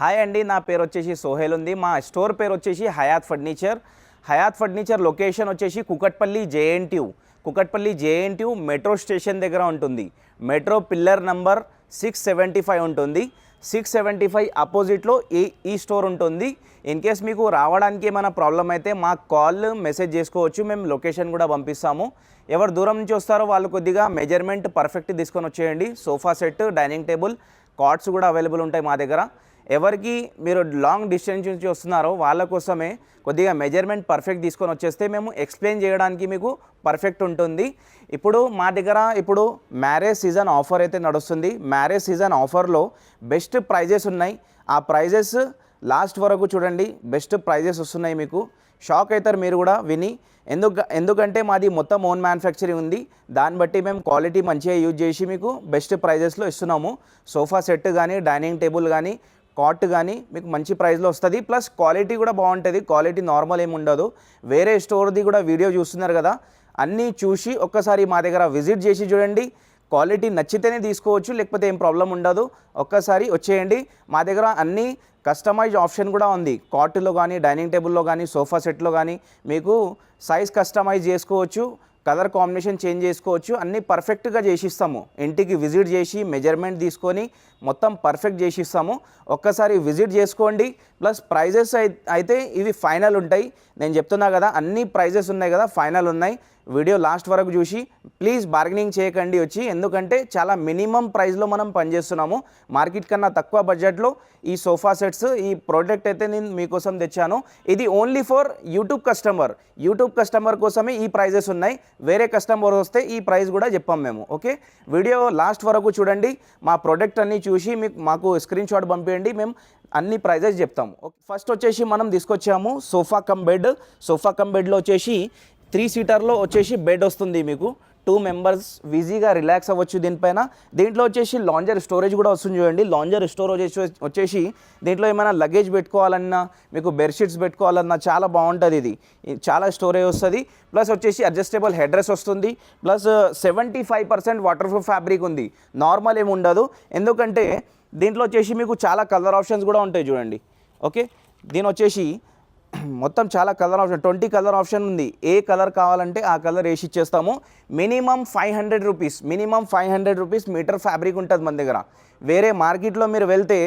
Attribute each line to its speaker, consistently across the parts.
Speaker 1: Hi అండి నా పేరు వచ్చేసి సోహెల్ ఉంది. మా స్టోర్ పేరు వచ్చేసి Hayat furniture. Hayat furniture location వచ్చేసి Kukatpally JNTU. Kukatpally JNTU metro station దగ్గర ఉంటుంది. Metro pillar number six seventy five ఉంటుంది. సిక్స్ సెవెంటీ ఫైవ్ అపోజిట్లో ఈ ఈ స్టోర్ ఉంటుంది. ఇన్ కేస్ మీకు రావడానికి ఏమైనా ప్రాబ్లం అయితే మాకు కాల్ మెసేజ్ చేసుకోవచ్చు. మేము లొకేషన్ కూడా పంపిస్తాము. ఎవరు దూరం నుంచి వస్తారో వాళ్ళు కొద్దిగా మెజర్మెంట్ పర్ఫెక్ట్ తీసుకొని వచ్చేయండి. Sofa set dining table cards కూడా అవైలబుల్ ఉంటాయి మా దగ్గర. ఎవరికి మీరు లాంగ్ డిస్టెన్స్ నుంచి వస్తున్నారో వాళ్ళ కోసమే కొద్దిగా మెజర్మెంట్ పర్ఫెక్ట్ తీసుకొని వచ్చేస్తే మేము ఎక్స్ప్లెయిన్ చేయడానికి మీకు పర్ఫెక్ట్ ఉంటుంది. ఇప్పుడు మా దగ్గర ఇప్పుడు మ్యారేజ్ సీజన్ ఆఫర్ అయితే నడుస్తుంది. మ్యారేజ్ సీజన్ ఆఫర్లో బెస్ట్ ప్రైజెస్ ఉన్నాయి. ఆ ప్రైజెస్ లాస్ట్ వరకు చూడండి బెస్ట్ ప్రైజెస్ వస్తున్నాయి మీకు. షాక్ అవుతారు మీరు కూడా విని. ఎందుకు ఎందుకంటే మాది మొత్తం ఓన్ మ్యానుఫ్యాక్చరింగ్ ఉంది. దాన్ని బట్టి మేము క్వాలిటీ మంచిగా యూజ్ చేసి మీకు బెస్ట్ ప్రైజెస్లో ఇస్తున్నాము. సోఫా సెట్ కానీ డైనింగ్ టేబుల్ కానీ కాట్ కానీ మీకు మంచి ప్రైస్లో వస్తుంది. ప్లస్ క్వాలిటీ కూడా బాగుంటుంది. క్వాలిటీ నార్మల్ ఏమి ఉండదు. వేరే స్టోర్ది కూడా వీడియో చూస్తున్నారు కదా అన్నీ చూసి ఒక్కసారి మా దగ్గర విజిట్ చేసి చూడండి. క్వాలిటీ నచ్చితేనే తీసుకోవచ్చు లేకపోతే ఏం ప్రాబ్లం ఉండదు. ఒక్కసారి వచ్చేయండి. మా దగ్గర అన్ని కస్టమైజ్ ఆప్షన్ కూడా ఉంది. కాట్లో కానీ డైనింగ్ టేబుల్లో కానీ సోఫా సెట్లో కానీ మీకు సైజ్ కస్టమైజ్ చేసుకోవచ్చు కలర్ కాంబినేషన్ చేంజ్ చేసుకోవచ్చు అన్నీ పర్ఫెక్ట్గా చేసిస్తాము. ఇంటికి విజిట్ చేసి మెజర్మెంట్ తీసుకొని మొత్తం పర్ఫెక్ట్ చేసి ఇస్తాము ఒక్కసారి విజిట్ చేసుకోండి. ప్లస్ ప్రైజెస్ అయితే ఇవి ఫైనల్ ఉంటాయి. నేను చెప్తున్నా కదా అన్ని ప్రైజెస్ ఉన్నాయి కదా ఫైనల్ ఉన్నాయి. వీడియో లాస్ట్ వరకు చూసి ప్లీజ్ బార్గెనింగ్ చేయకండి వచ్చి. ఎందుకంటే చాలా మినిమం ప్రైస్లో మనం పనిచేస్తున్నాము. మార్కెట్ కన్నా తక్కువ బడ్జెట్లో ఈ సోఫా సెట్స్ ఈ ప్రోడక్ట్ అయితే నేను మీకోసం తెచ్చాను. ఇది only for YouTube customer YouTube customer కోసమే ఈ ప్రైజెస్ ఉన్నాయి. వేరే కస్టమర్ వస్తే ఈ ప్రైస్ కూడా చెప్పాం మేము. ఓకే వీడియో లాస్ట్ వరకు చూడండి. మా ప్రోడక్ట్ అన్ని చూసి మీకు మాకు స్క్రీన్ షాట్ పంపించండి మేము అన్ని ప్రైజెస్ చెప్తాము. ఫస్ట్ వచ్చేసి మనం తీసుకొచ్చాము sofa cum bed sofa cum బెడ్లో వచ్చేసి త్రీ సీటర్లో వచ్చేసి బెడ్ వస్తుంది మీకు. టూ మెంబర్స్ ఈజీగా రిలాక్స్ అవ్వచ్చు దీనిపైన. దీంట్లో వచ్చేసి లాంజర్ స్టోరేజ్ కూడా వస్తుంది చూడండి. లాంజర్ స్టోరేజ్ వచ్చేసి వచ్చేసి దీంట్లో ఏమైనా లగేజ్ పెట్టుకోవాలన్నా మీకు బెడ్షీట్స్ పెట్టుకోవాలన్నా చాలా బాగుంటుంది ఇది. చాలా స్టోరేజ్ వస్తుంది. ప్లస్ వచ్చేసి అడ్జస్టబుల్ హెడ్రెస్ వస్తుంది. Plus seventy five percent waterproof fabric ఉంది. నార్మల్ ఏమి ఉండదు. ఎందుకంటే దీంట్లో వచ్చేసి మీకు చాలా కలర్ ఆప్షన్స్ కూడా ఉంటాయి చూడండి. ఓకే దీని వచ్చేసి మొత్తం చాలా colour option twenty colour option ఉంది. ఏ కలర్ కావాలంటే ఆ కలర్ వేసి ఇచ్చేస్తాము. Minimum five hundred rupees minimum five hundred rupees metre fabric ఉంటుంది మన దగ్గర. వేరే మార్కెట్లో మీరు వెళ్తే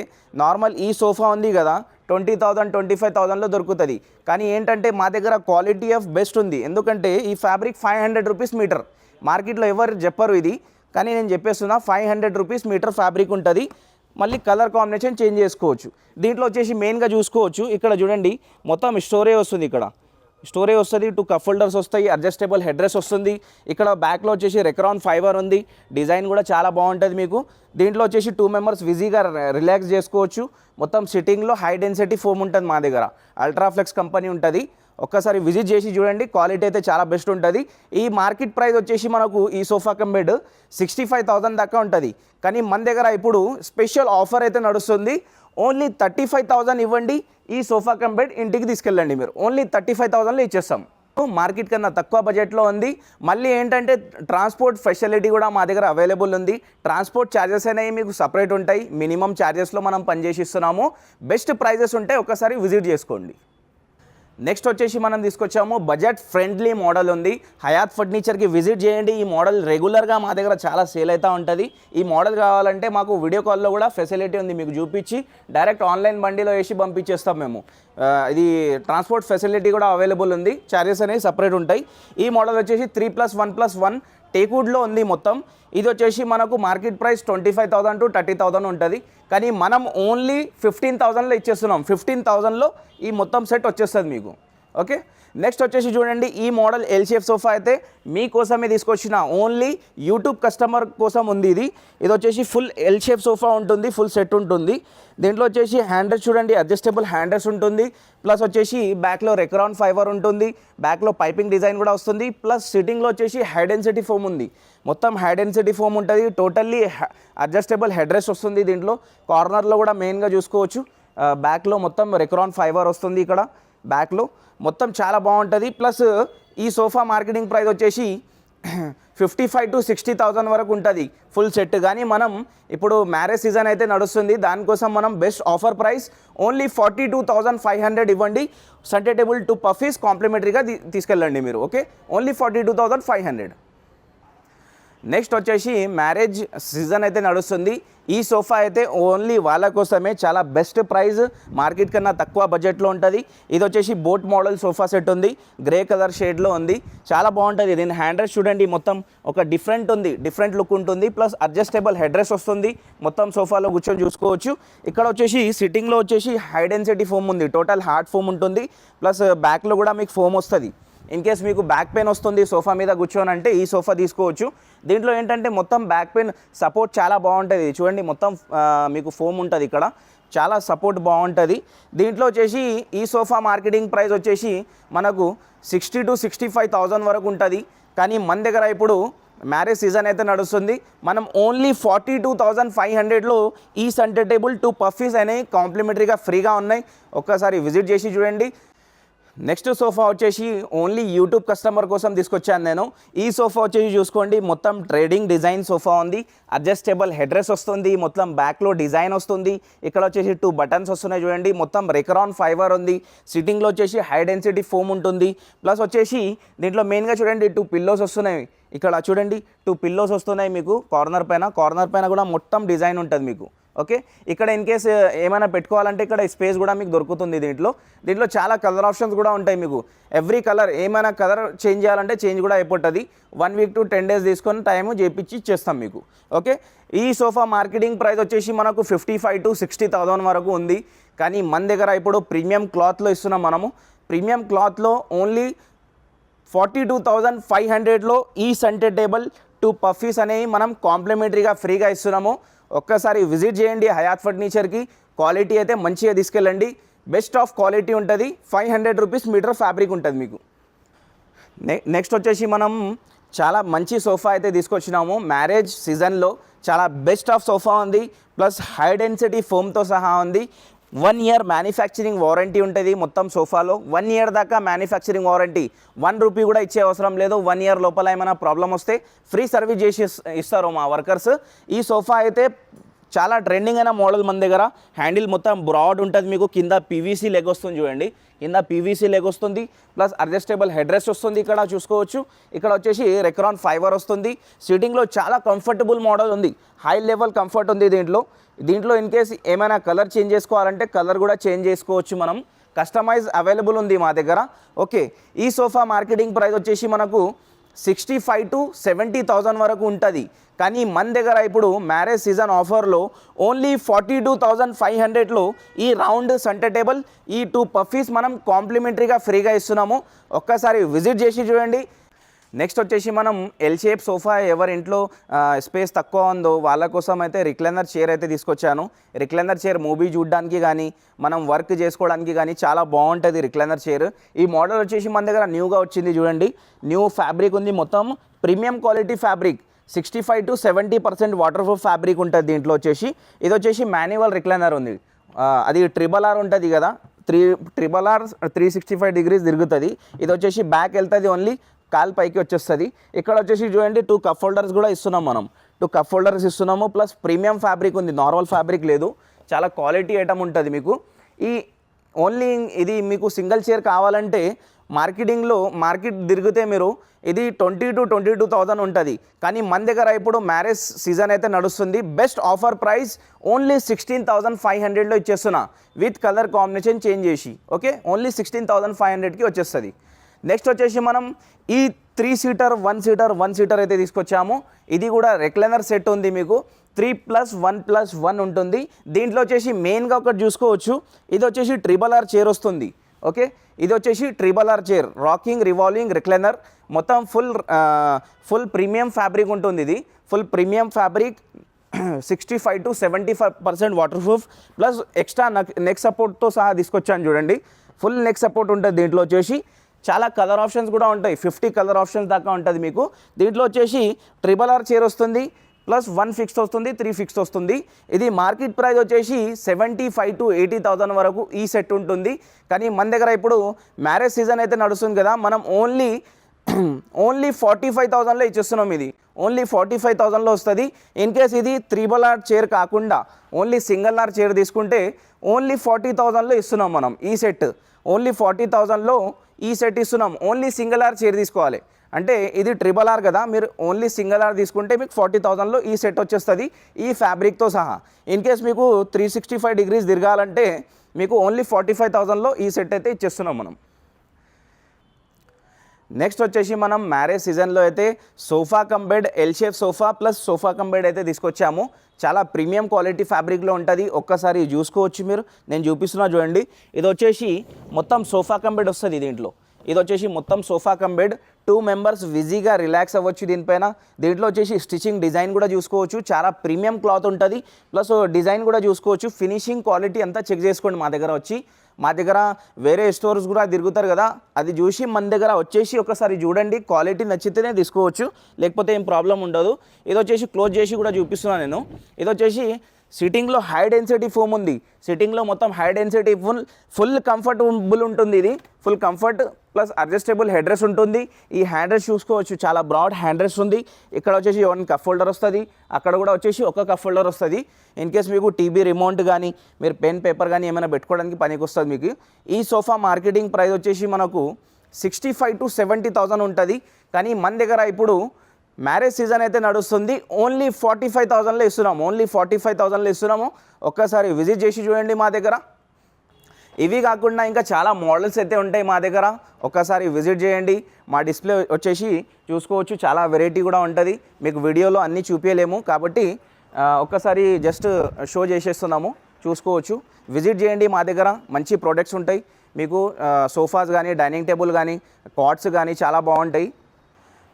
Speaker 1: నార్మల్ ఈ సోఫా ఉంది కదా ట్వంటీ థౌజండ్ ట్వంటీ ఫైవ్ థౌజండ్లో దొరుకుతుంది. కానీ ఏంటంటే మా దగ్గర క్వాలిటీ ఆఫ్ బెస్ట్ ఉంది. ఎందుకంటే ఈ fabric five hundred rupees metre. మార్కెట్లో ఎవరు చెప్పరు ఇది. కానీ నేను చెప్పేస్తున్నా five hundred rupees metre fabric ఉంటుంది. మళ్ళీ కలర్ కాంబినేషన్ చేంజ్ చేసుకోవచ్చు. దీంట్లో వచ్చేసి మెయిన్గా చూసుకోవచ్చు. ఇక్కడ చూడండి మొత్తం స్టోరేజ్ వస్తుంది ఇక్కడ. స్టోరేజ్ వస్తుంది టూ కప్ ఫోల్డర్స్ వస్తాయి అడ్జస్టబుల్ హెడ్ రెస్ట్ వస్తుంది. ఇక్కడ బ్యాక్లో వచ్చేసి రెక్రాన్ ఫైబర్ ఉంది. డిజైన్ కూడా చాలా బాగుంటుంది మీకు. దీంట్లో వచ్చేసి టూ మెంబర్స్ ఈజీగా రిలాక్స్ చేసుకోవచ్చు. మొత్తం సిట్టింగ్లో హై డెన్సిటీ ఫోమ్ ఉంటుంది మా దగ్గర. అల్ట్రాఫ్లెక్స్ కంపెనీ ఉంటుంది. ఒక్కసారి విజిట్ చేసి చూడండి. క్వాలిటీ అయితే చాలా బెస్ట్ ఉంటుంది. ఈ మార్కెట్ ప్రైస్ వచ్చేసి మనకు ఈ sofa cum bed sixty five thousand దాకా ఉంటుంది. కానీ మన దగ్గర ఇప్పుడు స్పెషల్ ఆఫర్ అయితే నడుస్తుంది. ఓన్లీ థర్టీ ఫైవ్ థౌసండ్ ఇవ్వండి. ఈ సోఫా కమ్ బెడ్ ఇంటికి తీసుకెళ్ళండి మీరు. ఓన్లీ థర్టీ ఫైవ్ థౌసండ్లో ఇచ్చేస్తాం. మార్కెట్ కన్నా తక్కువ బడ్జెట్లో ఉంది. మళ్ళీ ఏంటంటే ట్రాన్స్పోర్ట్ ఫెసిలిటీ కూడా మా దగ్గర అవైలబుల్ ఉంది. ట్రాన్స్పోర్ట్ ఛార్జెస్ అనేవి మీకు సపరేట్ ఉంటాయి. మినిమం ఛార్జెస్లో మనం పనిచేసి ఇస్తున్నాము. బెస్ట్ ప్రైజెస్ ఉంటాయి ఒకసారి విజిట్ చేసుకోండి. నెక్స్ట్ వచ్చేసి మనం తీసుకొచ్చాము బడ్జెట్ ఫ్రెండ్లీ మోడల్ ఉంది. హయాత్ ఫర్నిచర్కి విజిట్ చేయండి. ఈ మోడల్ రెగ్యులర్గా మా దగ్గర చాలా సేల్ అవుతూ ఉంటుంది. ఈ మోడల్ కావాలంటే మాకు వీడియో కాల్లో కూడా ఫెసిలిటీ ఉంది మీకు చూపించి. డైరెక్ట్ ఆన్లైన్ బండిలో వేసి పంపించేస్తాం మేము. ఇది ట్రాన్స్పోర్ట్ ఫెసిలిటీ కూడా అవైలబుల్ ఉంది. ఛార్జెస్ అనేవి సపరేట్ ఉంటాయి. ఈ మోడల్ వచ్చేసి three plus one plus one టేక్వుడ్లో ఉంది మొత్తం. ఇది వచ్చేసి మనకు market price twenty five thousand to thirty thousand ఉంటుంది. కానీ మనం ఓన్లీ ఫిఫ్టీన్ థౌసండ్లో ఇచ్చేస్తున్నాం. ఫిఫ్టీన్ థౌసండ్లో ఈ మొత్తం సెట్ వచ్చేస్తుంది మీకు. ఓకే? నెక్స్ట్ వచ్చేసి చూడండి ఈ మోడల్ ఎల్ సోఫా అయితే మీకోసమే తీసుకొచ్చిన ఓన్లీ యూట్యూబ్ కస్టమర్ కోసం ఉంది ఇది. ఇది వచ్చేసి ఫుల్ ఎల్ షేప్ సోఫా ఉంటుంది ఫుల్ సెట్ ఉంటుంది. దీంట్లో వచ్చేసి హ్యాండ్రెస్ చూడండి అడ్జస్టబుల్ హ్యాండ్రెస్ ఉంటుంది. ప్లస్ వచ్చేసి బ్యాక్లో రెక్రాన్ ఫైబర్ ఉంటుంది బ్యాక్లో పైపింగ్ డిజైన్ కూడా వస్తుంది. ప్లస్ సిట్టింగ్లో వచ్చేసి హై డెన్సిటీ ఫోమ్ ఉంది. మొత్తం హై డెన్సిటీ ఫోమ్ ఉంటుంది టోటల్లీ అడ్జస్టబుల్ హెడ్ రెస్ట్ వస్తుంది దీంట్లో. కార్నర్లో కూడా మెయిన్గా చూసుకోవచ్చు. బ్యాక్లో మొత్తం రెక్రాన్ ఫైబర్ వస్తుంది ఇక్కడ. బ్యాక్లో. మొత్తం చాలా బాగుంటుంది. ప్లస్ ఈ సోఫా మార్కెటింగ్ ప్రైస్ వచ్చేసి fifty five to sixty thousand వరకు ఉంటుంది. Full set. కానీ మనం ఇప్పుడు మ్యారేజ్ సీజన్ అయితే నడుస్తుంది. దానికోసం మనం best offer price only forty two thousand five hundred ఇవ్వండి. సంటే టేబుల్ టు పఫీస్ కాంప్లిమెంటరీగా తీసుకెళ్ళండి మీరు. Okay? Only forty two thousand five hundred. Next వచ్చేసి మ్యారేజ్ సీజన్ అయితే నడుస్తుంది. ఈ సోఫా అయితే ఓన్లీ వాళ్ళ కోసమే చాలా బెస్ట్ ప్రైస్ మార్కెట్ కన్నా తక్కువ బడ్జెట్లో ఉంటుంది. ఇది వచ్చేసి బోట్ మోడల్ సోఫా సెట్ ఉంది గ్రే కలర్ షేడ్లో ఉంది. చాలా బాగుంటుంది. దీని హ్యాండ్ రెస్ట్ చూడండి మొత్తం ఒక డిఫరెంట్ ఉంది డిఫరెంట్ లుక్ ఉంటుంది. ప్లస్ అడ్జస్టబుల్ హెడ్ రెస్ట్ వస్తుంది. మొత్తం సోఫాలో కూర్చొని చూసుకోవచ్చు. ఇక్కడ వచ్చేసి సిట్టింగ్లో వచ్చేసి హై డెన్సిటీ ఫోమ్ ఉంది. టోటల్ హార్డ్ ఫోమ్ ఉంటుంది. ప్లస్ బ్యాక్లో కూడా మీకు ఫోమ్ వస్తుంది. ఇన్ కేస్ మీకు బ్యాక్ పెయిన్ వస్తుంది సోఫా మీద కూర్చొని అంటే ఈ సోఫా తీసుకోవచ్చు. దీంట్లో ఏంటంటే మొత్తం బ్యాక్ పెయిన్ సపోర్ట్ చాలా బాగుంటుంది. చూడండి మొత్తం మీకు ఫోమ్ ఉంటుంది ఇక్కడ. చాలా సపోర్ట్ బాగుంటుంది. దీంట్లో వచ్చేసి ఈ సోఫా మార్కెటింగ్ ప్రైస్ వచ్చేసి మనకు sixty to sixty five thousand వరకు ఉంటుంది. కానీ మన దగ్గర ఇప్పుడు మ్యారేజ్ సీజన్ అయితే నడుస్తుంది. మనం only forty two thousand five హండ్రెడ్లో ఈ సెంటర్ టేబుల్ టూ పఫీస్ అనేవి కాంప్లిమెంటరీగా ఫ్రీగా ఉన్నాయి. ఒక్కసారి విజిట్ చేసి చూడండి. నెక్స్ట్ సోఫా వచ్చేసి ఓన్లీ యూట్యూబ్ కస్టమర్ కోసం తీసుకొచ్చాను నేను. ఈ సోఫా వచ్చేసి చూసుకోండి మొత్తం ట్రేడింగ్ డిజైన్ సోఫా ఉంది. అడ్జస్టబుల్ హెడ్రెస్ వస్తుంది మొత్తం బ్యాక్లో డిజైన్ వస్తుంది. ఇక్కడ వచ్చేసి టూ బటన్స్ వస్తున్నాయి చూడండి మొత్తం రెకరాన్ ఫైబర్ ఉంది. సిట్టింగ్లో వచ్చేసి హై డెన్సిటీ ఫోమ్ ఉంటుంది. ప్లస్ వచ్చేసి దీంట్లో మెయిన్గా చూడండి టూ పిల్లోస్ వస్తున్నాయి. ఇక్కడ చూడండి టూ పిల్లోస్ వస్తున్నాయి మీకు. కార్నర్ పైన కార్నర్ పైన కూడా మొత్తం డిజైన్ ఉంటుంది మీకు. ఓకే? ఇక్కడ ఇన్ కేస్ uh, ఏమైనా పెట్టుకోవాలంటే ఇక్కడ స్పేస్ కూడా మీకు దొరుకుతుంది దీంట్లో. దీంట్లో చాలా కలర్ ఆప్షన్స్ కూడా ఉంటాయి మీకు. ఎవ్రీ కలర్ ఏమైనా కలర్ చేంజ్ చేయాలంటే చేంజ్ కూడా అయిపోతుంది. One week to ten days తీసుకొని టైం చేపించి ఇచ్చేస్తాం మీకు. ఓకే? ఈ సోఫా మార్కెటింగ్ ప్రైస్ వచ్చేసి మనకు fifty five to sixty thousand వరకు ఉంది. కానీ మన దగ్గర ఇప్పుడు ప్రీమియం క్లాత్లో ఇస్తున్నాం మనము. ప్రీమియం క్లాత్లో only forty two thousand five హండ్రెడ్లో ఈ సెంటర్ టేబుల్ టూ పఫీస్ అనేవి మనం కాంప్లిమెంటరీగా ఫ్రీగా ఇస్తున్నాము. ఒక్కసారి విజిట్ చేయండి హయాత్ ఫర్నిచర్కి క్వాలిటీ అయితే మంచిగా తీసుకెళ్ళండి. బెస్ట్ ఆఫ్ క్వాలిటీ ఉంటుంది. Five hundred rupees metre fabric ఉంటుంది మీకు. నె నెక్స్ట్ వచ్చేసి మనం చాలా మంచి సోఫా అయితే తీసుకొచ్చినాము. మ్యారేజ్ సీజన్లో చాలా బెస్ట్ ఆఫ్ సోఫా ఉంది. ప్లస్ హై డెన్సిటీ ఫోమ్తో సహా ఉంది. వన్ ఇయర్ మ్యానుఫ్యాక్చరింగ్ వారంటీ ఉంటుంది మొత్తం సోఫాలో. వన్ ఇయర్ దాకా మ్యానుఫ్యాక్చరింగ్ వారంటీ. వన్ రూపీ కూడా ఇచ్చే అవసరం లేదు. వన్ ఇయర్ లోపల ఏమైనా ప్రాబ్లం వస్తే ఫ్రీ సర్వీస్ చేసి ఇస్తారు మా వర్కర్స్. ఈ సోఫా అయితే చాలా ట్రెండింగ్ అయిన మోడల్ మన దగ్గర. హ్యాండిల్ మొత్తం బ్రాడ్ ఉంటుంది మీకు. కింద పీవీసీ లెగ్ వస్తుంది చూడండి. కింద పీవీసీ లెగ్ వస్తుంది. ప్లస్ అడ్జస్టేబుల్ హెడ్ రెస్ట్ వస్తుంది ఇక్కడ చూసుకోవచ్చు. ఇక్కడ వచ్చేసి రెక్రాన్ ఫైబర్ వస్తుంది. సీటింగ్లో చాలా కంఫర్టబుల్ మోడల్ ఉంది. హై లెవెల్ కంఫర్ట్ ఉంది దీంట్లో. దీంట్లో ఇన్ కేస్ ఏమైనా కలర్ చేంజ్ చేసుకోవాలంటే కలర్ కూడా చేంజ్ చేసుకోవచ్చు మనం. కస్టమైజ్ అవైలబుల్ ఉంది మా దగ్గర. ఓకే ఈ సోఫా మార్కెటింగ్ ప్రైస్ వచ్చేసి మనకు sixty five to seventy thousand వరకు ఉంటుంది. కానీ మన దగ్గర ఇప్పుడు మ్యారేజ్ సీజన్ ఆఫర్లో only forty two thousand five హండ్రెడ్లో ఈ రౌండ్ సెంటర్ టేబుల్ ఈ టూ పఫీస్ మనం కాంప్లిమెంటరీగా ఫ్రీగా ఇస్తున్నాము. ఒక్కసారి విజిట్ చేసి చూడండి. నెక్స్ట్ వచ్చేసి మనం ఎల్ షేప్ సోఫా ఎవరి ఇంట్లో స్పేస్ తక్కువ ఉందో వాళ్ళ కోసం అయితే రిక్లైనర్ చైర్ అయితే తీసుకొచ్చాను. రిక్లైనర్ చైర్ మూవీ చూడడానికి కానీ మనం వర్క్ చేసుకోవడానికి కానీ చాలా బాగుంటుంది రిక్లైనర్ చైర్ ఈ మోడల్ వచ్చేసి మన దగ్గర న్యూగా వచ్చింది చూడండి. న్యూ ఫ్యాబ్రిక్ ఉంది మొత్తం premium quality fabric sixty five to seventy percent waterproof fabric ఉంటుంది దీంట్లో వచ్చేసి. ఇది వచ్చేసి మాన్యువల్ రిక్లైనర్ ఉంది. అది ట్రిబల్ ఆర్ ఉంటుంది కదా. Three triple R three sixty five degrees తిరుగుతుంది. ఇది వచ్చేసి బ్యాక్ వెళ్తుంది ఓన్లీ కాల్ పైకి వచ్చేస్తుంది. ఇక్కడ వచ్చేసి చూడండి టూ కప్ హోల్డర్స్ కూడా ఇస్తున్నాం మనం. టూ కప్ హోల్డర్స్ ఇస్తున్నాము ప్లస్ ప్రీమియం ఫ్యాబ్రిక్ ఉంది. నార్మల్ ఫ్యాబ్రిక్ లేదు. చాలా క్వాలిటీ ఐటమ్ ఉంటుంది మీకు. ఈ ఓన్లీ ఇది మీకు సింగిల్ చైర్ కావాలంటే మార్కెటింగ్లో మార్కెట్ తిరిగితే మీరు ఇది twenty to twenty two thousand ఉంటుంది. కానీ మన దగ్గర ఇప్పుడు మ్యారేజ్ సీజన్ అయితే నడుస్తుంది. Best offer price only sixteen thousand five హండ్రెడ్లో ఇచ్చేస్తున్నా. విత్ కలర్ కాంబినేషన్ చేంజ్ చేసి okay only sixteen thousand five హండ్రెడ్కి వచ్చేస్తుంది. నెక్స్ట్ వచ్చేసి మనం ఈ three seater one seater one seater అయితే తీసుకొచ్చాము. ఇది కూడా రెక్లైనర్ సెట్ ఉంది మీకు. Three plus one plus one ఉంటుంది. దీంట్లో వచ్చేసి మెయిన్గా ఒకటి చూసుకోవచ్చు. ఇది వచ్చేసి ట్రిబల్ ఆర్ చైర్ వస్తుంది. ఓకే ఇది వచ్చేసి triple R chair rocking revolving recliner మొత్తం ఫుల్ ఫుల్ ప్రీమియం ఫ్యాబ్రిక్ ఉంటుంది ఇది. Full premium fabric sixty five to seventy five percent waterproof plus extra neck సపోర్ట్తో సహా తీసుకొచ్చాను చూడండి. ఫుల్ నెక్ సపోర్ట్ ఉంటుంది దీంట్లో వచ్చేసి. చాలా కలర్ ఆప్షన్స్ కూడా ఉంటాయి. ఫిఫ్టీ కలర్ ఆప్షన్స్ దాకా ఉంటుంది మీకు. దీంట్లో వచ్చేసి ట్రిబల్ ఆర్ చైర్ వస్తుంది ప్లస్ వన్ ఫిక్స్ వస్తుంది త్రీ ఫిక్స్ వస్తుంది. ఇది మార్కెట్ ప్రైస్ వచ్చేసి seventy five to eighty thousand వరకు ఈ సెట్ ఉంటుంది. కానీ మన దగ్గర ఇప్పుడు మ్యారేజ్ సీజన్ అయితే నడుస్తుంది కదా మనం ఓన్లీ ఓన్లీ ఫార్టీ ఫైవ్ థౌజండ్లో ఇచ్చేస్తున్నాం ఇది. ఓన్లీ ఫార్టీ ఫైవ్ థౌజండ్లో వస్తుంది. ఇన్ కేస్ ఇది త్రిబల్ ఆర్ చైర్ కాకుండా ఓన్లీ సింగిల్ ఆర్ చైర్ తీసుకుంటే ఓన్లీ ఫార్టీ థౌజండ్లో ఇస్తున్నాం మనం ఈ సెట్ ఓన్లీ ఫార్టీ థౌజండ్లో ఈ సెట్ ఇస్తున్నాం. ఓన్లీ సింగిల్ ఆర్ చీర తీసుకోవాలి. అంటే ఇది ట్రిబల్ ఆర్ కదా. మీరు ఓన్లీ సింగిల్ ఆర్ తీసుకుంటే మీకు ఫార్టీ థౌజండ్లో ఈ సెట్ వచ్చేస్తుంది. ఈ ఫ్యాబ్రిక్తో సహా. ఇన్ కేస్ మీకు త్రీ సిక్స్టీ ఫైవ్ డిగ్రీస్ తిరగాలంటే మీకు ఓన్లీ ఫార్టీ ఫైవ్ థౌజండ్లో ఈ సెట్ అయితే ఇచ్చేస్తున్నాం మనం. నెక్స్ట్ వచ్చేసి మనం మ్యారేజ్ సీజన్లో అయితే sofa cum bed L shape sofa plus sofa cum bed అయితే తీసుకొచ్చాము. చాలా ప్రీమియం క్వాలిటీ ఫ్యాబ్రిక్లో ఉంటుంది. ఒక్కసారి చూసుకోవచ్చు మీరు. నేను చూపిస్తున్నా చూడండి. ఇది వచ్చేసి మొత్తం సోఫా కమ్ బెడ్ వస్తుంది దీంట్లో. ఇది వచ్చేసి మొత్తం sofa cum bed two members బిజీగా రిలాక్స్ అవ్వచ్చు దీనిపైన. దీంట్లో వచ్చేసి స్టిచ్చింగ్ డిజైన్ కూడా చూసుకోవచ్చు. చాలా ప్రీమియం క్లాత్ ఉంటుంది. ప్లస్ డిజైన్ కూడా చూసుకోవచ్చు. ఫినిషింగ్ క్వాలిటీ అంతా చెక్ చేసుకోండి మా దగ్గర వచ్చి. మా దగ్గర వేరే స్టోర్స్ కూడా తిరుగుతారు కదా అది చూసి మన దగ్గర వచ్చేసి ఒకసారి చూడండి క్వాలిటీ నచ్చితేనే తీసుకోవచ్చు లేకపోతే ఏం ప్రాబ్లం ఉండదు. ఇది వచ్చేసి క్లోజ్ చేసి కూడా చూపిస్తున్నాను నేను. ఇది వచ్చేసి సిట్టింగ్లో హై డెన్సిటీ ఫోమ్ ఉంది. సిట్టింగ్లో మొత్తం high density full full comfortable ఉంటుంది ఇది. Full comfort plus adjustable headrest ఉంటుంది. ఈ హ్యాండ్ రెస్ట్ చూసుకోవచ్చు. చాలా బ్రాడ్ హ్యాండ్ రెస్ట్ ఉంది. ఇక్కడ వచ్చేసి వన్ కఫ్ హోల్డర్ వస్తుంది. అక్కడ కూడా వచ్చేసి ఒక కఫ్ హోల్డర్ వస్తుంది. ఇన్ కేస్ మీకు టీబీ రిమోట్ కానీ మీరు పెన్ పేపర్ కానీ ఏమైనా పెట్టుకోవడానికి పనికి వస్తుంది మీకు. ఈ సోఫా మార్కెటింగ్ ప్రైస్ వచ్చేసి మనకు sixty five to seventy thousand ఉంటుంది. కానీ మన దగ్గర ఇప్పుడు మ్యారేజ్ సీజన్ అయితే నడుస్తుంది. ఓన్లీ ఫార్టీ ఫైవ్ థౌజండ్లో ఇస్తున్నాము. ఓన్లీ ఫార్టీ ఫైవ్ థౌసండ్లో ఇస్తున్నాము. ఒక్కసారి విజిట్ చేసి చూడండి మా దగ్గర. ఇవి కాకుండా ఇంకా చాలా మోడల్స్ అయితే ఉంటాయి మా దగ్గర. ఒక్కసారి విజిట్ చేయండి. మా డిస్ప్లే వచ్చేసి చూసుకోవచ్చు చాలా వెరైటీ కూడా ఉంటుంది. మీకు వీడియోలో అన్నీ చూపించలేము కాబట్టి ఒక్కసారి జస్ట్ షో చేసేస్తున్నాము. చూసుకోవచ్చు. విజిట్ చేయండి మా దగ్గర. మంచి ప్రోడక్ట్స్ ఉంటాయి. మీకు సోఫాస్ కానీ డైనింగ్ టేబుల్ కానీ కాట్స్ కానీ చాలా బాగుంటాయి.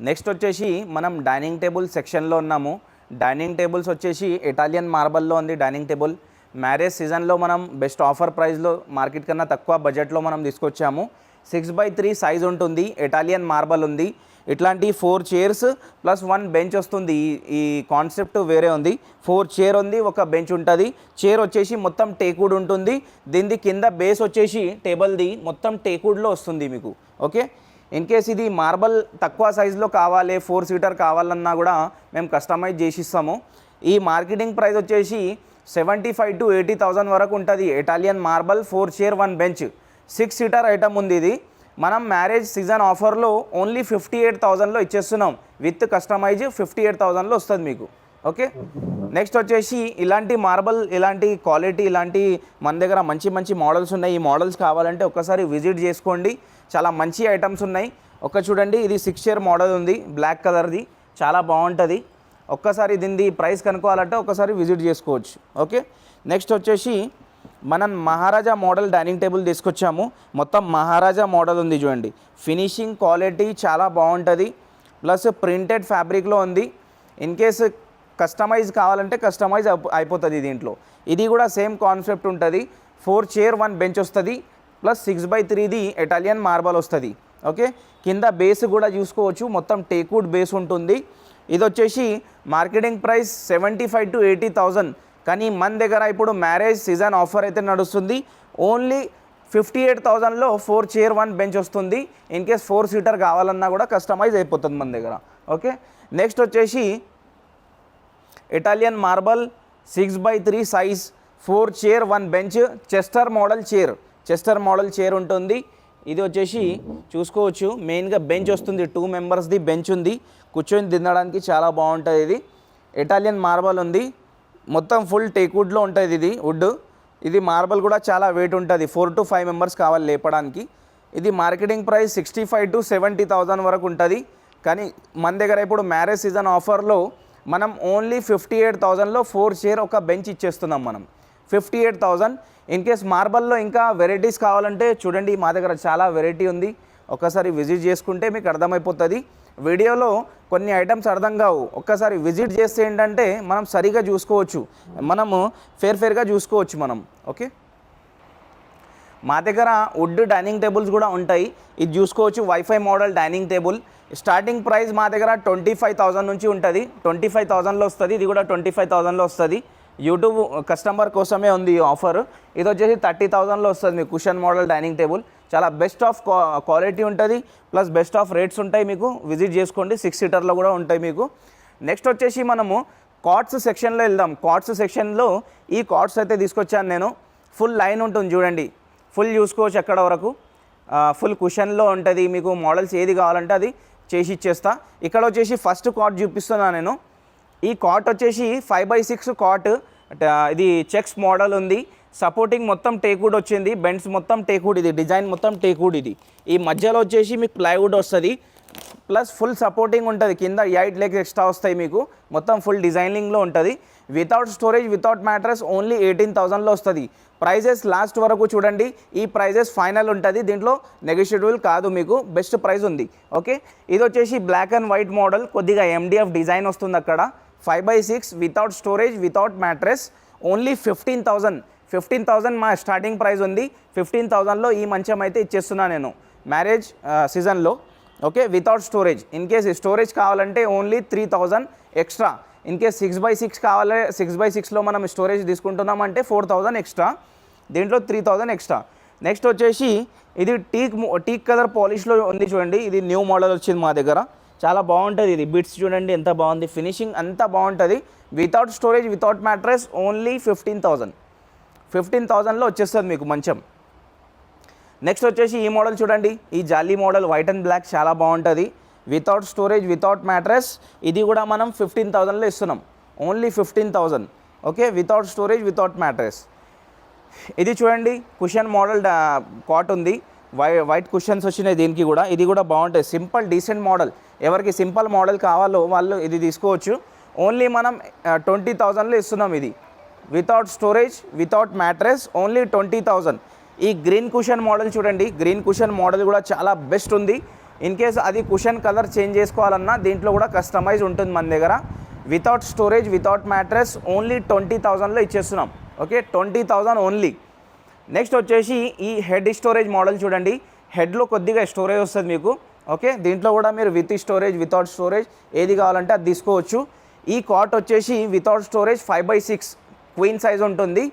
Speaker 1: నెక్స్ట్ వచ్చేసి మనం డైనింగ్ టేబుల్ సెక్షన్లో ఉన్నాము. డైనింగ్ టేబుల్స్ వచ్చేసి ఇటాలియన్ మార్బల్లో ఉంది డైనింగ్ టేబుల్ మ్యారేజ్ సీజన్లో మనం బెస్ట్ ఆఫర్ ప్రైస్లో మార్కెట్ కన్నా తక్కువ బడ్జెట్లో మనం తీసుకొచ్చాము. సిక్స్ బై త్రీ సైజ్ ఉంటుంది ఇటాలియన్ మార్బల్ ఉంది. ఇట్లాంటి four chairs plus one bench వస్తుంది. ఈ కాన్సెప్ట్ వేరే ఉంది. ఫోర్ చైర్ ఉంది ఒక బెంచ్ ఉంటుంది. చైర్ వచ్చేసి మొత్తం టేకుడ్ ఉంటుంది. దీనిది కింద బేస్ వచ్చేసి టేబుల్ది మొత్తం టేకుడ్లో వస్తుంది మీకు. ఓకే ఇన్ కేస్ ఇది మార్బల్ తక్కువ సైజులో కావాలి ఫోర్ సీటర్ కావాలన్నా కూడా మేము కస్టమైజ్ చేసి ఇస్తాము ఈ మార్కెటింగ్ ప్రైస్ వచ్చేసి seventy five to eighty thousand వరకు ఉంటుంది. Italian marble four chair one bench six seater item ఉంది ఇది. మనం మ్యారేజ్ సీజన్ ఆఫర్లో ఓన్లీ ఫిఫ్టీ ఎయిట్ థౌజండ్లో ఇచ్చేస్తున్నాం. విత్ కస్టమైజ్ ఫిఫ్టీ ఎయిట్ థౌజండ్లో వస్తుంది మీకు. ఓకే నెక్స్ట్ వచ్చేసి ఇలాంటి మార్బల్ ఇలాంటి క్వాలిటీ ఇలాంటి మన దగ్గర మంచి మంచి మోడల్స్ ఉన్నాయి. ఈ మోడల్స్ కావాలంటే ఒక్కసారి విజిట్ చేసుకోండి. చాలా మంచి ఐటమ్స్ ఉన్నాయి. ఒక చూడండి ఇది సిక్స్ ఇయర్ మోడల్ ఉంది. బ్లాక్ కలర్ది చాలా బాగుంటుంది. ఒక్కసారి దీనిది ప్రైస్ కనుక్కోవాలంటే ఒకసారి విజిట్ చేసుకోవచ్చు. ఓకే? నెక్స్ట్ వచ్చేసి మనం మహారాజా మోడల్ డైనింగ్ టేబుల్ తీసుకొచ్చాము. మొత్తం మహారాజా మోడల్ ఉంది చూడండి. ఫినిషింగ్ క్వాలిటీ చాలా బాగుంటుంది. ప్లస్ ప్రింటెడ్ ఫ్యాబ్రిక్లో ఉంది. ఇన్ కేస్ కస్టమైజ్ కావాలంటే కస్టమైజ్ అయిపోతుంది దీంట్లో. ఇది కూడా సేమ్ కాన్సెప్ట్ ఉంటుంది. ఫోర్ చైర్ వన్ బెంచ్ వస్తుంది. ప్లస్ సిక్స్ బై త్రీది ఇటాలియన్ మార్బల్ వస్తుంది. ఓకే? కింద బేస్ కూడా చూసుకోవచ్చు. మొత్తం టేకూడ్ బేస్ ఉంటుంది. ఇది వచ్చేసి marketing price seventy five to eighty thousand కానీ మన దగ్గర ఇప్పుడు మ్యారేజ్ సీజన్ ఆఫర్ అయితే నడుస్తుంది. ఓన్లీ ఫిఫ్టీ ఎయిట్ థౌజండ్లో ఫోర్ చైర్ వన్ బెంచ్ వస్తుంది. ఇన్ కేస్ ఫోర్ సీటర్ కావాలన్నా కూడా కస్టమైజ్ అయిపోతుంది మన దగ్గర. ఓకే? నెక్స్ట్ వచ్చేసి Italian marble six by three size four chair one bench chester model chair. Chester model chair ఉంటుంది. ఇది వచ్చేసి చూసుకోవచ్చు. మెయిన్గా బెంచ్ వస్తుంది. టూ మెంబర్స్ది బెంచ్ ఉంది. కూర్చొని తినడానికి చాలా బాగుంటుంది ఇది. ఇటాలియన్ మార్బల్ ఉంది. మొత్తం ఫుల్ టేక్వుడ్లో ఉంటుంది ఇది వుడ్ ఇది మార్బల్ కూడా చాలా వెయిట్ ఉంటుంది. ఫోర్ టు ఫైవ్ మెంబర్స్ కావాలి లేపడానికి. ఇది marketing price sixty five to seventy thousand వరకు ఉంటుంది. కానీ మన దగ్గర ఇప్పుడు మ్యారేజ్ సీజన్ ఆఫర్లో మనం ఓన్లీ ఫిఫ్టీ ఎయిట్ థౌజండ్లో ఫోర్ చైర్ ఒక బెంచ్ ఇచ్చేస్తున్నాం మనం. Fifty eight thousand in case మార్బల్లో ఇంకా వెరైటీస్ కావాలంటే చూడండి మా దగ్గర చాలా వెరైటీ ఉంది. ఒకసారి విజిట్ చేసుకుంటే మీకు అర్థమైపోతుంది. వీడియోలో కొన్ని ఐటమ్స్ అర్థం కావు. ఒక్కసారి విజిట్ చేస్తే ఏంటంటే మనం సరిగా చూసుకోవచ్చు. మనము ఫేర్ ఫేర్గా చూసుకోవచ్చు మనం. ఓకే? మా దగ్గర వుడ్ డైనింగ్ టేబుల్స్ కూడా ఉంటాయి. ఇది చూసుకోవచ్చు wifi model dining table. Starting price మా దగ్గర ట్వంటీ ఫైవ్ థౌజండ్ నుంచి ఉంటుంది. ట్వంటీ ఫైవ్ థౌసండ్లో వస్తుంది. ఇది కూడా ట్వంటీ ఫైవ్ థౌజండ్లో వస్తుంది. యూట్యూబ్ కస్టమర్ కోసమే ఉంది ఈ ఆఫర్ ఇది వచ్చేసి థర్టీ థౌజండ్లో వస్తుంది మీకు కుషన్ మోడల్ డైనింగ్ టేబుల్ చాలా బెస్ట్ ఆఫ్ క్వాలిటీ ఉంటుంది. ప్లస్ బెస్ట్ ఆఫ్ రేట్స్ ఉంటాయి మీకు. విజిట్ చేసుకోండి. సిక్స్ సీటర్లో కూడా ఉంటాయి మీకు. నెక్స్ట్ వచ్చేసి మనము కార్డ్స్ సెక్షన్లో వెళ్దాం. కార్డ్స్ సెక్షన్లో ఈ కార్డ్స్ అయితే తీసుకొచ్చాను నేను. ఫుల్ లైన్ ఉంటుంది చూడండి. ఫుల్ చూసుకోవచ్చు ఎక్కడ వరకు. ఫుల్ కుషన్లో ఉంటుంది. మీకు మోడల్స్ ఏది కావాలంటే అది చేసి ఇచ్చేస్తా. ఇక్కడ వచ్చేసి ఫస్ట్ కార్డ్ చూపిస్తున్నా నేను. ఈ కాట్ వచ్చేసి ఫైవ్ బై సిక్స్ కాట్ ఇది చెక్స్ మోడల్ ఉంది. సపోర్టింగ్ మొత్తం టేకుడ్ వచ్చింది. బెండ్స్ మొత్తం టేకుడ్ ఇది. డిజైన్ మొత్తం టేకుడ్ ఇది. ఈ మధ్యలో వచ్చేసి మీకు ప్లైవుడ్ వస్తుంది. ప్లస్ ఫుల్ సపోర్టింగ్ ఉంటుంది. కింద ఎయిట్ లెగ్స్ ఎక్స్ట్రా వస్తాయి మీకు. మొత్తం ఫుల్ డిజైనింగ్లో ఉంటుంది. Without storage without mattress only eighteen థౌజండ్లో వస్తుంది. ప్రైజెస్ లాస్ట్ వరకు చూడండి. ఈ ప్రైజెస్ ఫైనల్ ఉంటుంది. దీంట్లో నెగోషియబుల్ కాదు మీకు. బెస్ట్ ప్రైస్ ఉంది. ఓకే ఇది వచ్చేసి బ్లాక్ అండ్ వైట్ మోడల్ కొద్దిగా ఎండిఎఫ్ డిజైన్ వస్తుంది అక్కడ. Five by six without storage without mattress only fifteen thousand fifteen thousand మా స్టార్టింగ్ ప్రైస్ ఉంది. ఫిఫ్టీన్ థౌజండ్లో ఈ మంచం అయితే ఇచ్చేస్తున్నా నేను. మ్యారేజ్ సీజన్లో okay without storage in case storage కావాలంటే only three thousand extra in case six by six కావాలి సిక్స్ బై సిక్స్లో మనం స్టోరేజ్ తీసుకుంటున్నామంటే ఫోర్ థౌజండ్ ఎక్స్ట్రా దీంట్లో త్రీ థౌజండ్ ఎక్స్ట్రా నెక్స్ట్ వచ్చేసి ఇది టీక్ టీక్ కలర్ పాలిష్లో ఉంది చూడండి. ఇది న్యూ మోడల్ వచ్చింది మా దగ్గర. చాలా బాగుంటుంది ఇది. బిట్స్ చూడండి ఎంత బాగుంది. ఫినిషింగ్ అంతా బాగుంటుంది. Without storage without mattress only fifteen thousand fifteen థౌజండ్లో వచ్చేస్తుంది మీకు మంచం. నెక్స్ట్ వచ్చేసి ఈ మోడల్ చూడండి. ఈ జాలీ మోడల్ వైట్ అండ్ బ్లాక్ చాలా బాగుంటుంది. వితౌట్ స్టోరేజ్ వితౌట్ మ్యాట్రెస్ ఇది కూడా మనం ఫిఫ్టీన్ థౌజండ్లో ఇస్తున్నాం. Only fifteen thousand okay without storage without mattress ఇది చూడండి కుషన్ మోడల్ కాట్ ఉంది. వై వైట్ కుషన్స్ వచ్చినాయి దీనికి కూడా. ఇది కూడా బాగుంటుంది సింపుల్ డీసెంట్ మోడల్. ఎవరికి సింపుల్ మోడల్ కావాలో వాళ్ళు ఇది తీసుకోవచ్చు. ఓన్లీ మనం ట్వంటీ థౌజండ్లో ఇస్తున్నాం ఇది. Without storage without mattress only twenty thousand. ఈ గ్రీన్ కుషన్ మోడల్ చూడండి. గ్రీన్ కుషన్ మోడల్ కూడా చాలా బెస్ట్ ఉంది. ఇన్ కేస్ అది కుషన్ కలర్ చేంజ్ చేసుకోవాలన్నా దీంట్లో కూడా కస్టమైజ్ ఉంటుంది మన దగ్గర. Without storage without mattress only twenty థౌజండ్లో ఇచ్చేస్తున్నాం. Okay? Twenty thousand only. Next వచ్చేసి ఈ హెడ్ స్టోరేజ్ మోడల్ చూడండి. హెడ్లో కొద్దిగా స్టోరేజ్ వస్తుంది మీకు. ఓకే? దీంట్లో కూడా మీరు విత్ స్టోరేజ్ వితౌట్ స్టోరేజ్ ఏది కావాలంటే అది తీసుకోవచ్చు. ఈ కాట్ వచ్చేసి without storage five by six queen size ఉంటుంది.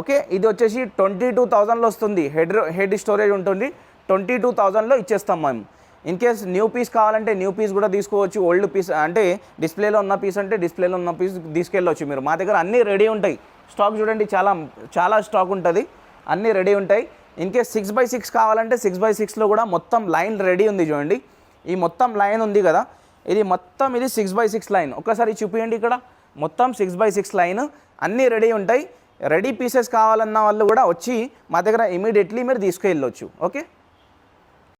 Speaker 1: ఓకే? ఇది వచ్చేసి ట్వంటీ టూ థౌజండ్లో వస్తుంది. హెడ్ హెడ్ స్టోరేజ్ ఉంటుంది. ట్వంటీ టూ థౌజండ్లో ఇచ్చేస్తాం మేము. ఇన్ కేస్ న్యూ పీస్ కావాలంటే న్యూ పీస్ కూడా తీసుకోవచ్చు. ఓల్డ్ పీస్ అంటే డిస్ప్లేలో ఉన్న పీస్ అంటే డిస్ప్లేలో ఉన్న పీస్ తీసుకెళ్ళవచ్చు మీరు. మా దగ్గర అన్నీ రెడీ ఉంటాయి. స్టాక్ చూడండి చాలా చాలా స్టాక్ ఉంటుంది. అన్నీ రెడీ ఉంటాయి. In case six by six కావాలంటే సిక్స్ బై సిక్స్లో కూడా మొత్తం లైన్ రెడీ ఉంది చూడండి. ఈ మొత్తం లైన్ ఉంది కదా. ఇది మొత్తం ఇది సిక్స్ బై సిక్స్ లైన్. ఒక్కసారి చూపించండి ఇక్కడ. మొత్తం సిక్స్ బై సిక్స్ లైన్ అన్నీ రెడీ ఉంటాయి. రెడీ పీసెస్ కావాలన్న వాళ్ళు కూడా వచ్చి మా దగ్గర ఇమీడియట్లీ మీరు తీసుకెళ్ళొచ్చు. ఓకే